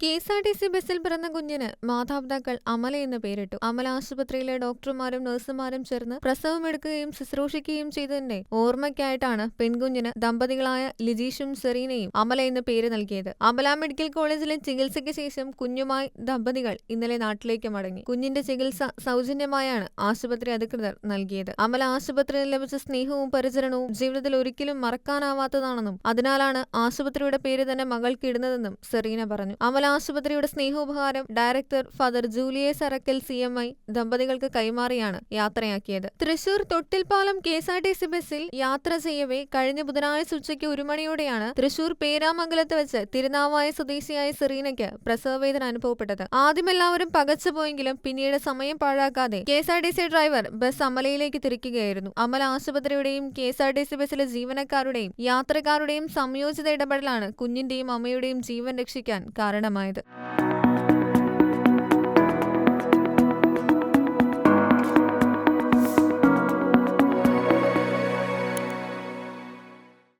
K S R T C ബസ്സിൽ പിറന്ന കുഞ്ഞിന് മാതാപിതാക്കൾ അമല എന്ന് പേരിട്ടു. അമല ആശുപത്രിയിലെ ഡോക്ടർമാരും നഴ്സുമാരും ചേർന്ന് പ്രസവമെടുക്കുകയും ശുശ്രൂഷിക്കുകയും ചെയ്തതിന്റെ ഓർമ്മയ്ക്കായിട്ടാണ് പെൺകുഞ്ഞിന് ദമ്പതികളായ ലിജീഷും സെറീനയും അമല എന്ന് പേര് നൽകിയത്. അമല മെഡിക്കൽ കോളേജിലെ ചികിത്സയ്ക്ക് ശേഷം കുഞ്ഞുമായി ദമ്പതികൾ ഇന്നലെ നാട്ടിലേക്ക് മടങ്ങി. കുഞ്ഞിന്റെ ചികിത്സ സൗജന്യമായാണ് ആശുപത്രി അധികൃതർ നൽകിയത്. അമല ആശുപത്രിയിൽ ലഭിച്ച സ്നേഹവും പരിചരണവും ജീവിതത്തിൽ ഒരിക്കലും മറക്കാനാവാത്തതാണെന്നും അതിനാലാണ് ആശുപത്രിയുടെ പേര് തന്നെ മകൾക്ക് ഇടുന്നതെന്നും സെറീന പറഞ്ഞു. അമല ആശുപത്രിയുടെ സ്നേഹോപഹാരം director father Julius Arackal C M I ദമ്പതികൾക്ക് കൈമാറിയാണ് യാത്രയാക്കിയത്. Thrissur Thottilpalam K S R T C ബസ്സിൽ യാത്ര ചെയ്യവേ കഴിഞ്ഞ ബുധനാഴ്ച ഉച്ചയ്ക്ക് ഒരു മണിയോടെയാണ് തൃശൂർ പേരാമംഗലത്ത് വെച്ച് തിരുനാവായ സ്വദേശിയായ സെറീനയ്ക്ക് പ്രസവവേദന അനുഭവപ്പെട്ടത്. ആദ്യം എല്ലാവരും പകച്ചുപോയെങ്കിലും പിന്നീട് സമയം പാഴാക്കാതെ K S R T C driver bus അമലയിലേക്ക് തിരിക്കുകയായിരുന്നു. Amala ആശുപത്രിയുടെയും K S R T C ബസ്സിലെ ജീവനക്കാരുടെയും യാത്രക്കാരുടെയും സംയോജിത ഇടപെടലാണ് കുഞ്ഞിന്റെയും അമ്മയുടെയും ജീവൻ രക്ഷിക്കാൻ കാരണമായത്